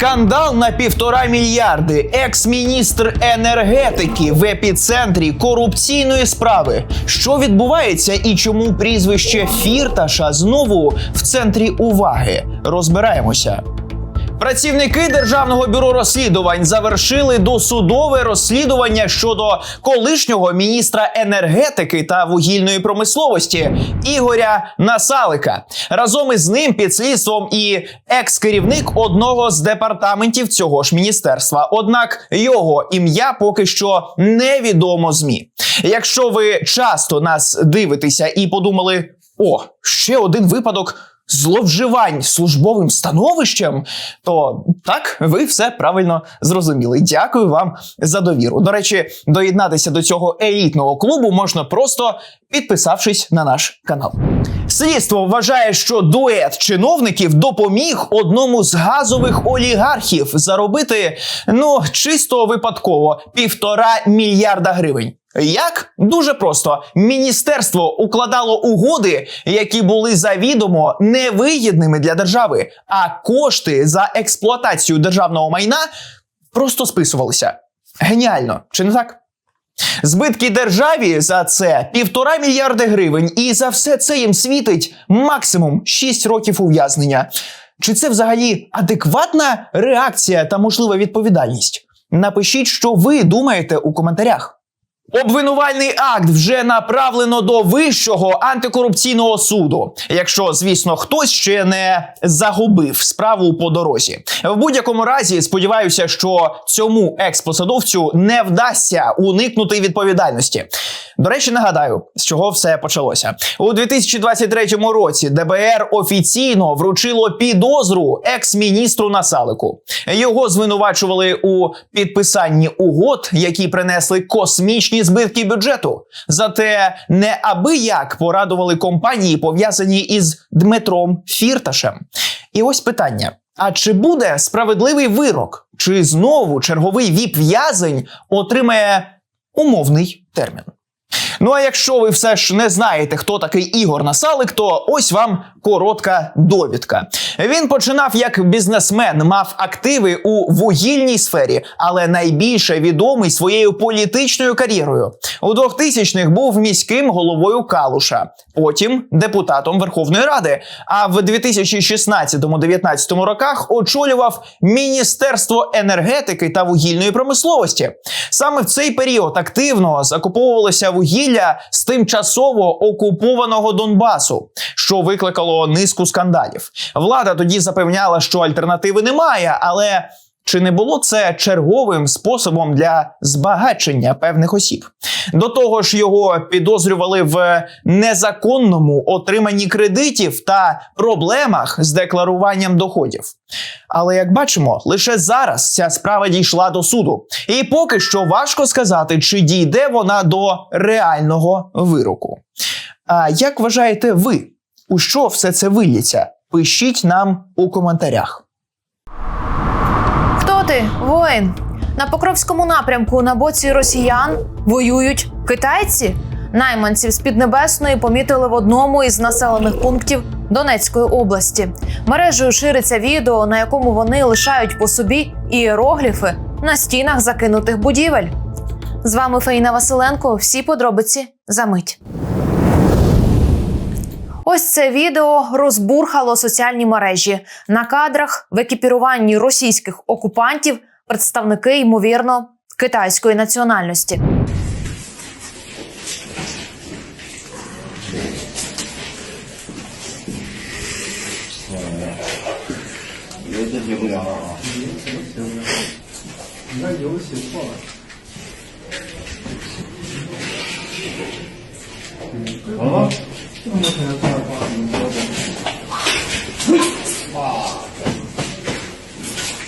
Скандал на півтора мільярди. Екс-міністр енергетики в епіцентрі корупційної справи. Що відбувається і чому прізвище Фірташа знову в центрі уваги? Розбираємося. Працівники державного бюро розслідувань завершили досудове розслідування щодо колишнього міністра енергетики та вугільної промисловості Ігоря Насалика. Разом із ним під слідством і екс-керівник одного з департаментів цього ж міністерства. Однак його ім'я поки що невідомо змі. Якщо ви часто нас дивитеся і подумали, о, ще один випадок зловживань службовим становищем, то так, ви все правильно зрозуміли. Дякую вам за довіру. До речі, доєднатися до цього елітного клубу можна просто підписавшись на наш канал. Слідство вважає, що дует чиновників допоміг одному з газових олігархів заробити ну чисто випадково півтора мільярда гривень. Як дуже просто міністерство укладало угоди, які були завідомо невигідними для держави, а кошти за експлуатацію державного майна просто списувалися. Геніально, чи не так? Збитки державі за це півтора мільярди гривень, і за все це їм світить максимум 6 років ув'язнення. Чи це взагалі адекватна реакція та можлива відповідальність? Напишіть, що ви думаєте у коментарях. Обвинувальний акт вже направлено до вищого антикорупційного суду, якщо, звісно, хтось ще не загубив справу по дорозі. В будь-якому разі, сподіваюся, що цьому експосадовцю не вдасться уникнути відповідальності. До речі, нагадаю, з чого все почалося у 2023 році. ДБР офіційно вручило підозру екс-міністру Насалику. Його звинувачували у підписанні угод, які принесли космічні збитки бюджету. Зате неабияк порадували компанії, пов'язані із Дмитром Фірташем. І ось питання: а чи буде справедливий вирок? Чи знову черговий віп-в'язень отримає умовний термін? Ну а якщо ви все ж не знаєте, хто такий Ігор Насалик, то ось вам коротка довідка. Він починав як бізнесмен, мав активи у вугільній сфері, але найбільше відомий своєю політичною кар'єрою. У 2000-х був міським головою Калуша, потім депутатом Верховної Ради. А в 2016-19 роках очолював Міністерство енергетики та вугільної промисловості. Саме в цей період активно закуповувалося вугілля з тимчасово окупованого Донбасу, що викликало низку скандалів. Влада тоді запевняла, що альтернативи немає, але. Чи не було це черговим способом для збагачення певних осіб? До того ж, його підозрювали в незаконному отриманні кредитів та проблемах з декларуванням доходів. Але як бачимо, лише зараз ця справа дійшла до суду, і поки що важко сказати, чи дійде вона до реального вироку. А як вважаєте ви, у що все це виліться? Пишіть нам у коментарях. Ти, воїн? На Покровському напрямку на боці росіян воюють китайці. Найманців з Піднебесної помітили в одному із населених пунктів Донецької області. Мережею шириться відео, на якому вони лишають по собі іерогліфи на стінах закинутих будівель. З вами Фаїна Василенко. Всі подробиці за мить. Ось це відео розбурхало соціальні мережі. На кадрах в екіпіруванні російських окупантів представники, ймовірно, китайської національності.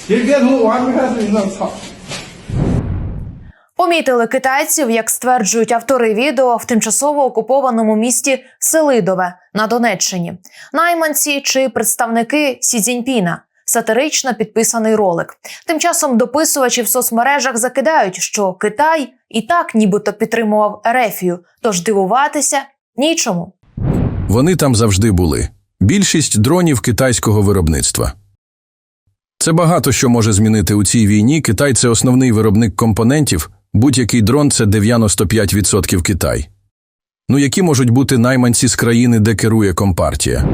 别别图，我还没开始，你那操！ Помітили китайців, як стверджують автори відео в тимчасово окупованому місті Селидове на Донеччині, найманці чи представники Сі Цзіньпіна. Сатирично підписаний ролик. Тим часом дописувачі в соцмережах закидають, що Китай і так нібито підтримував Ерефію, тож дивуватися нічому. Вони там завжди були. Більшість дронів китайського виробництва. Це багато що може змінити у цій війні. Китай це основний виробник компонентів. Будь-який дрон це 95% Китай. Ну які можуть бути найманці з країни, де керує компартія?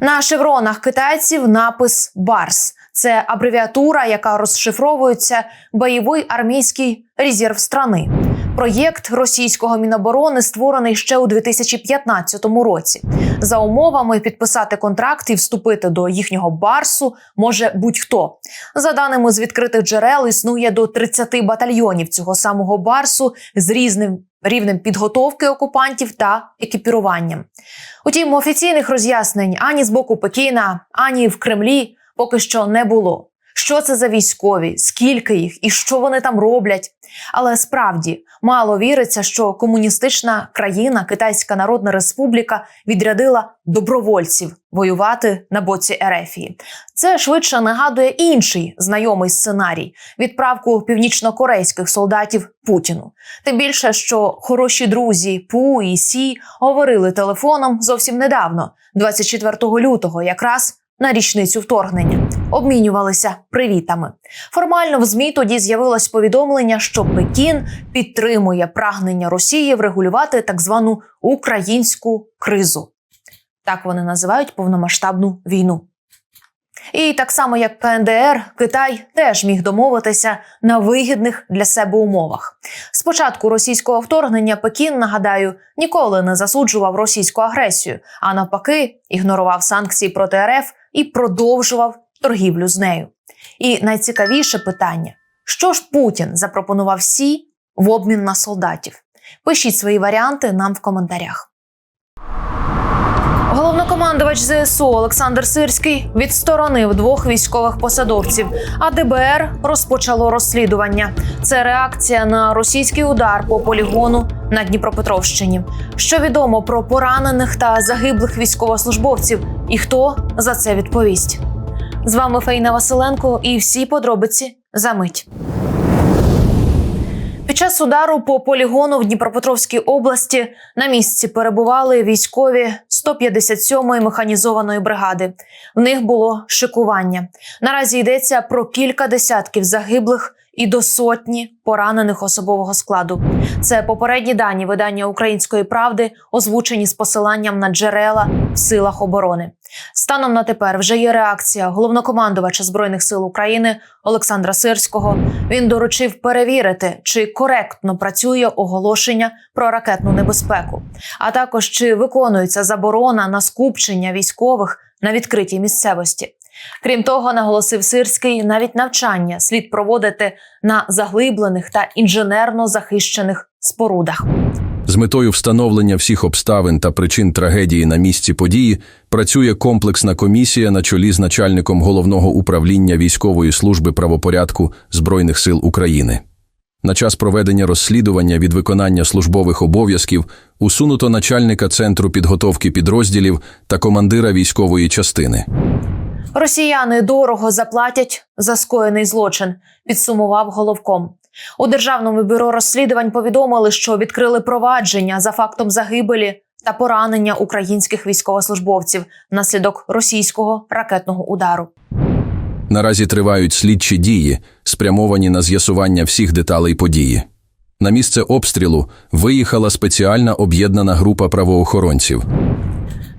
На шевронах китайців напис Барс. Це абревіатура, яка розшифровується бойовий армійський резерв страни. Проєкт російського міноборони створений ще у 2015 році. За умовами підписати контракт і вступити до їхнього барсу може будь-хто. За даними з відкритих джерел, існує до 30 батальйонів цього самого барсу з різним рівнем підготовки окупантів та екіпіруванням. Утім, офіційних роз'яснень ані з боку Пекіна, ані в Кремлі поки що не було. Що це за військові, скільки їх і що вони там роблять? Але справді мало віриться, що комуністична країна, Китайська Народна Республіка, відрядила добровольців воювати на боці Ерефії. Це швидше нагадує інший знайомий сценарій відправку північнокорейських солдатів Путіну. Тим більше, що хороші друзі Пу і Сі говорили телефоном зовсім недавно, 24 лютого, якраз на річницю вторгнення, обмінювалися привітами. Формально в змі тоді з'явилось повідомлення, що Пекін підтримує прагнення Росії врегулювати так звану українську кризу. Так вони називають повномасштабну війну. І так само як КНДР, Китай теж міг домовитися на вигідних для себе умовах. Спочатку російського вторгнення Пекін, нагадаю, ніколи не засуджував російську агресію, а навпаки, ігнорував санкції проти РФ і продовжував торгівлю з нею. І найцікавіше питання: що ж Путін запропонував Сі в обмін на солдатів? Пишіть свої варіанти нам в коментарях. Головнокомандувач ЗСУ Олександр Сирський відсторонив двох військових посадовців, а ДБР розпочало розслідування. Це реакція на російський удар по полігону на Дніпропетровщині. Що відомо про поранених та загиблих військовослужбовців, і хто за це відповість? З вами Фейна Василенко і всі подробиці за мить. Під час удару по полігону в Дніпропетровській області на місці перебували військові 157-ї механізованої бригади. В них було шикування. Наразі йдеться про кілька десятків загиблих і до сотні поранених особового складу. Це попередні дані видання Української правди, озвучені з посиланням на джерела в силах оборони. Станом на тепер вже є реакція головнокомандувача збройних сил України Олександра Сирського. Він доручив перевірити, чи коректно працює оголошення про ракетну небезпеку, а також чи виконується заборона на скупчення військових на відкритій місцевості. Крім того, наголосив Сирський, навіть навчання слід проводити на заглиблених та інженерно захищених спорудах. З метою встановлення всіх обставин та причин трагедії на місці події працює комплексна комісія на чолі з начальником головного управління військової служби правопорядку Збройних сил України. На час проведення розслідування від виконання службових обов'язків усунуто начальника центру підготовки підрозділів та командира військової частини. Росіяни дорого заплатять за скоєний злочин, підсумував головком. У державному бюро розслідувань повідомили, що відкрили провадження за фактом загибелі та поранення українських військовослужбовців внаслідок російського ракетного удару. Наразі тривають слідчі дії, спрямовані на з'ясування всіх деталей події. На місце обстрілу виїхала спеціальна об'єднана група правоохоронців.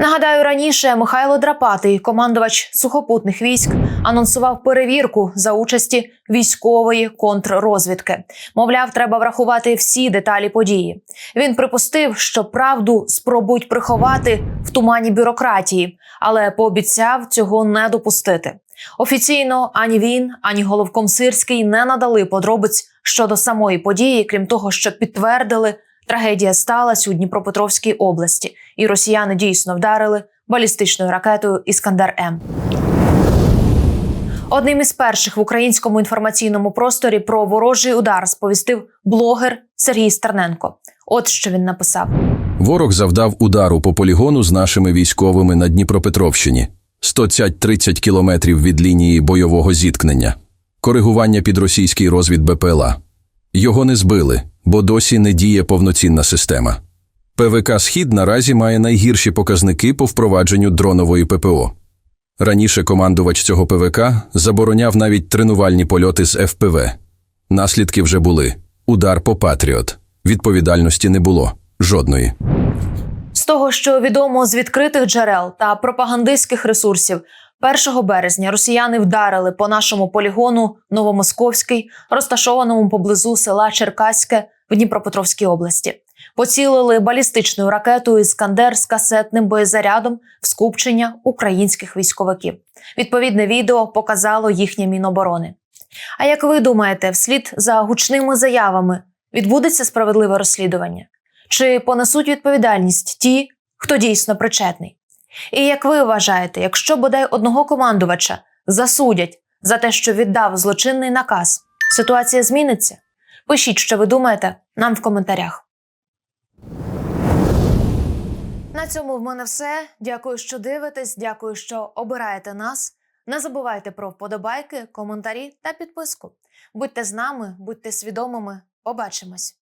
Нагадаю, раніше Михайло Драпатий, командувач сухопутних військ, анонсував перевірку за участі військової контррозвідки. Мовляв, треба врахувати всі деталі події. Він припустив, що правду спробують приховати в тумані бюрократії, але пообіцяв цього не допустити. Офіційно ані він, ані головком Сирський не надали подробиць щодо самої події, крім того, що підтвердили, трагедія сталася у Дніпропетровській області, і росіяни дійсно вдарили балістичною ракетою Іскандер М. Одним із перших в українському інформаційному просторі про ворожий удар сповістив блогер Сергій Стерненко. От що він написав. Ворог завдав удару по полігону з нашими військовими на Дніпропетровщині 130 кілометрів від лінії бойового зіткнення. Коригування під російський розвід БПЛА. Його не збили, бо досі не діє повноцінна система. ПВК Схід наразі має найгірші показники по впровадженню дронової ППО. Раніше командувач цього ПВК забороняв навіть тренувальні польоти з ФПВ. Наслідки вже були: удар по Патріот. Відповідальності не було жодної. З того, що відомо з відкритих джерел та пропагандистських ресурсів, 1 березня росіяни вдарили по нашому полігону Новомосковський, розташованому поблизу села Черкаське в Дніпропетровській області. Поцілили балістичною ракетою Іскандер з касетним боєзарядом в скупчення українських військовиків. Відповідне відео показало їхнє міноборони. А як ви думаєте, вслід за гучними заявами відбудеться справедливе розслідування? Чи понесуть відповідальність ті, хто дійсно причетний? І як ви вважаєте, якщо бодай одного командувача засудять за те, що віддав злочинний наказ, ситуація зміниться? Пишіть, що ви думаєте, нам в коментарях. На цьому в мене все. Дякую, що дивитесь. Дякую, що обираєте нас. Не забувайте про вподобайки, коментарі та підписку. Будьте з нами, будьте свідомими. Побачимось!